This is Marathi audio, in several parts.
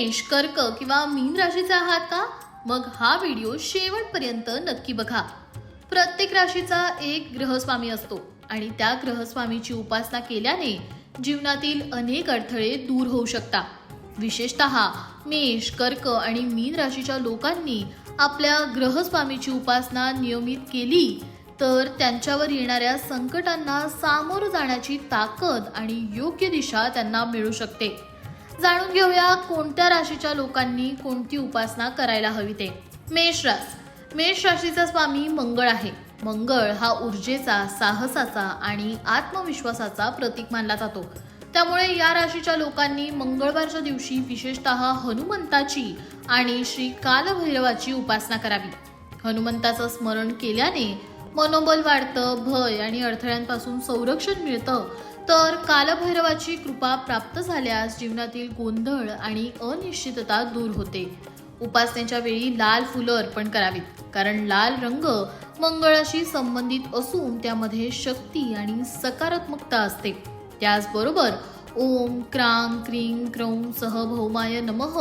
मेष कर्क किंवा मीन राशीचा आहात का? मग हा व्हिडिओ शेवटपर्यंत नक्की बघा. प्रत्येक राशीचा एक ग्रहस्वामी असतो आणि त्या ग्रहस्वामीची उपासना केल्याने जीवनातील अनेक अडथळे दूर होऊ शकतात. विशेषत मेष कर्क आणि मीन राशीच्या लोकांनी आपल्या ग्रहस्वामीची उपासना नियमित केली तर त्यांच्यावर येणाऱ्या संकटांना सामोरं जाण्याची ताकद आणि योग्य दिशा त्यांना मिळू शकते. जाणून घेऊया कोणत्या राशीच्या लोकांनी कोणती उपासना करायला हवी ते. मेष रास मेष राशीचा स्वामी मंगळ आहे. मंगळ हा ऊर्जेचा साहसाचा आणि आत्मविश्वासाचा प्रतीक मानला जातो. त्यामुळे या राशीच्या लोकांनी मंगळवारच्या दिवशी विशेषतः हनुमंताची आणि श्री कालभैरवाची उपासना करावी. हनुमंताचं स्मरण केल्याने मनोबल वाढतं भय आणि अडथळ्यांपासून संरक्षण मिळतं तर कालभैरवाची कृपा प्राप्त झाल्यास जीवनातील गोंधळ आणि अनिश्चितता दूर होते. उपासनेच्या वेळी लाल फुलं अर्पण करावीत कारण लाल रंग मंगळाशी संबंधित असून त्यामध्ये शक्ती आणि सकारात्मकता असते. त्याचबरोबर ओम क्रां क्रीं क्रौं सह भौमाय नमः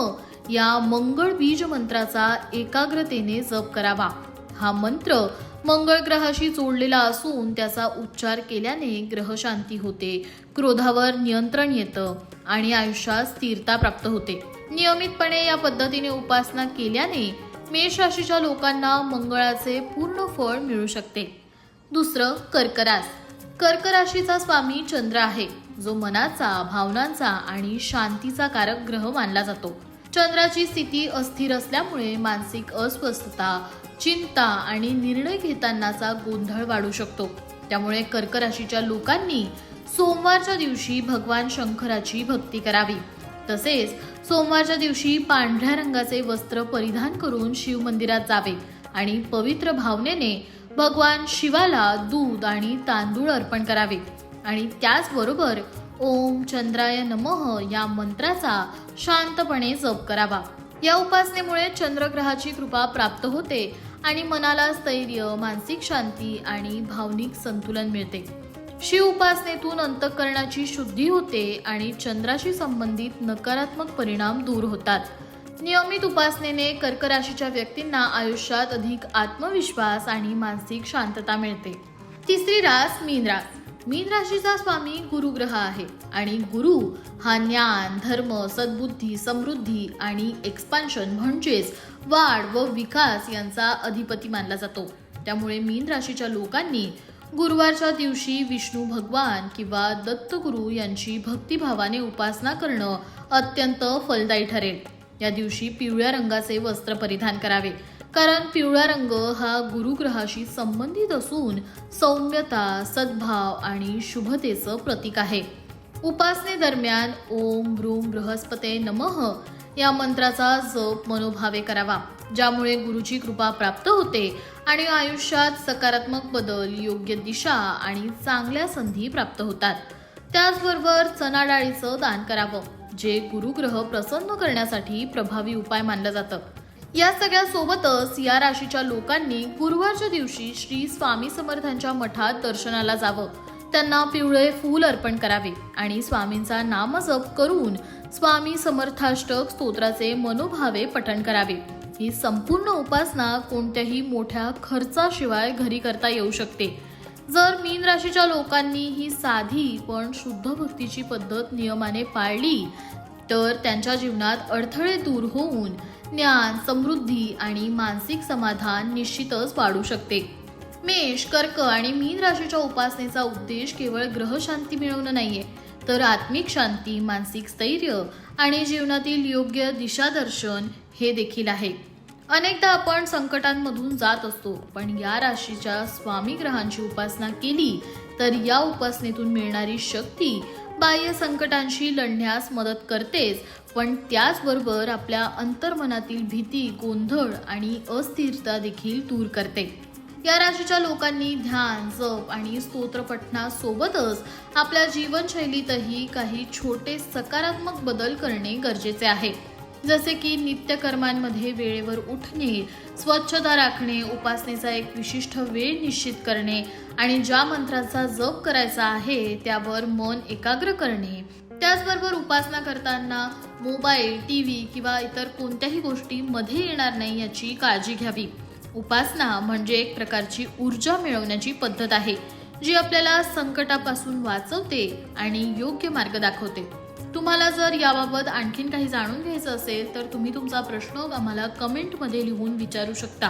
या मंगळ बीज मंत्राचा एकाग्रतेने जप करावा. हा मंत्र मंगळ ग्रहाशी जोडलेला असून त्याचा उच्चार केल्याने ग्रहशांती होते. क्रोधावर नियंत्रण येतं आणि आयुष्यात स्थिरता प्राप्त होते. नियमितपणे या पद्धतीने उपासना केल्याने मेष राशीच्या लोकांना मंगळाचे पूर्ण फळ मिळू शकते. दुसरं कर्करास. कर्क राशीचा स्वामी चंद्र आहे. जो मनाचा भावनांचा आणि शांतीचा कारक ग्रह मानला जातो. चंद्राची स्थिती अस्थिर असल्यामुळे मानसिक अस्वस्थता चिंता आणि निर्णय घेतानाचा गोंधळ वाढू शकतो. त्यामुळे कर्क राशीच्या लोकांनी सोमवारच्या दिवशी भगवान शंकराची भक्ती करावी. तसेच सोमवारच्या दिवशी पांढऱ्या रंगाचे वस्त्र परिधान करून शिव मंदिरात जावे आणि पवित्र भावनेने भगवान शिवाला दूध आणि तांदूळ अर्पण करावे. आणि त्याचबरोबर ओम चंद्राय नमः या मंत्राचा शांतपणे जप करावा. या उपासनेमुळे चंद्रग्रहाची कृपा प्राप्त होते आणि मनाला स्थैर्य मानसिक शांती आणि भावनिक संतुलन मिळते. शिव उपासनेतून अंतःकरणाची शुद्धी होते आणि चंद्राशी संबंधित नकारात्मक परिणाम दूर होतात. नियमित उपासनेने कर्कराशीच्या व्यक्तींना आयुष्यात अधिक आत्मविश्वास आणि मानसिक शांतता मिळते. तिसरी रास मीन रास मीन राशीचा स्वामी गुरुग्रह आहे आणि गुरु हा ज्ञान धर्म सद्बुद्धी समृद्धी आणि एक्सपान्शन म्हणजेच वाढ व विकास यांचा अधिपती मानला जातो. त्यामुळे मीन राशीच्या लोकांनी गुरुवारच्या दिवशी विष्णू भगवान किंवा दत्तगुरु यांची भक्तिभावाने उपासना करणं अत्यंत फलदायी ठरेल. या दिवशी पिवळ्या रंगाचे वस्त्र परिधान करावे. कारण पिवळा रंग हा गुरुग्रहाशी संबंधित असून सौम्यता सद्भाव आणि शुभतेचं प्रतीक आहे. उपासनेदरम्यान ओम ब्रूम बृहस्पते नमः या मंत्राचा जप मनोभावे करावा ज्यामुळे गुरुची कृपा प्राप्त होते आणि आयुष्यात सकारात्मक बदल योग्य दिशा आणि चांगल्या संधी प्राप्त होतात. त्याचबरोबर चना डाळीचं दान करावं जे गुरुग्रह प्रसन्न करण्यासाठी प्रभावी उपाय मानलं जातं. या सगळ्या सोबतच या राशीच्या लोकांनी गुरुवारच्या दिवशी श्री स्वामी समर्थांच्या मठात दर्शनाला जावं. त्यांना पिवळे फूल अर्पण करावे आणि स्वामींचा नामजप करून स्वामी समर्थाष्टक स्तोत्राचे मनोभावे पठण करावे. ही संपूर्ण उपासना कोणत्याही मोठ्या खर्चाशिवाय घरी करता येऊ शकते. जर मीन राशीच्या लोकांनी ही साधी पण शुद्ध भक्तीची पद्धत नियमाने पाळली तर त्यांच्या जीवनात अडथळे दूर होऊन ज्ञान समृद्धी आणि मानसिक समाधान निश्चितच वाढू शकते. मेष कर्क आणि मीन राशीच्या उपासनेचा उद्देश केवळ ग्रहशांती मिळवणं नाहीये तर आत्मिक शांती मानसिक स्थैर्य आणि जीवनातील योग्य दिशादर्शन हे देखील आहे. अनेकदा आपण संकटांमधून जात असतो पण या राशीच्या स्वामी ग्रहांची उपासना केली तर या उपासनेतून मिळणारी शक्ती बाह्य संकटांशी लढण्यास मदत करतेच पण त्याचबरोबर आपल्या अंतर्मनातील भीती गोंधळ आणि अस्थिरता देखील दूर करते. या राशीच्या लोकांनी ध्यान जप आणि स्तोत्रपठणासोबतच आपल्या जीवनशैलीतही काही छोटे सकारात्मक बदल करणे गरजेचे आहे. जसे की नित्यकर्मांमध्ये वेळेवर उठणे स्वच्छता राखणे उपासनेचा एक विशिष्ट वेळ निश्चित करणे आणि ज्या मंत्राचा जप करायचा आहे त्यावर मन एकाग्र करणे. त्याचबरोबर उपासना करताना मोबाईल टी व्ही किंवा इतर कोणत्याही गोष्टी मध्ये येणार नाही याची काळजी घ्यावी. उपासना म्हणजे एक प्रकारची ऊर्जा मिळवण्याची पद्धत आहे जी आपल्याला संकटापासून वाचवते आणि योग्य मार्ग दाखवते. तुम्हाला जर याबाबत आणखीन काही जाणून घ्यायचं असेल तर तुम्ही तुमचा प्रश्न आम्हाला कमेंटमध्ये लिहून विचारू शकता.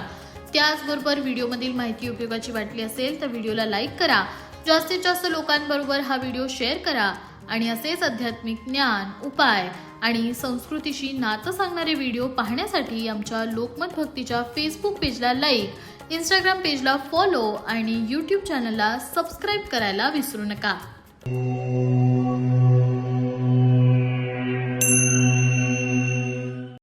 त्याचबरोबर व्हिडिओमधील माहिती उपयोगाची वाटली असेल तर व्हिडिओला लाईक करा. जास्तीत जास्त लोकांबरोबर हा व्हिडिओ शेअर करा आणि असेच आध्यात्मिक ज्ञान उपाय आणि संस्कृतीशी नातं सांगणारे व्हिडिओ पाहण्यासाठी आमच्या लोकमत भक्तीच्या फेसबुक पेजला लाईक इंस्टाग्राम पेजला फॉलो आणि यूट्यूब चॅनलला सबस्क्राईब करायला विसरू नका.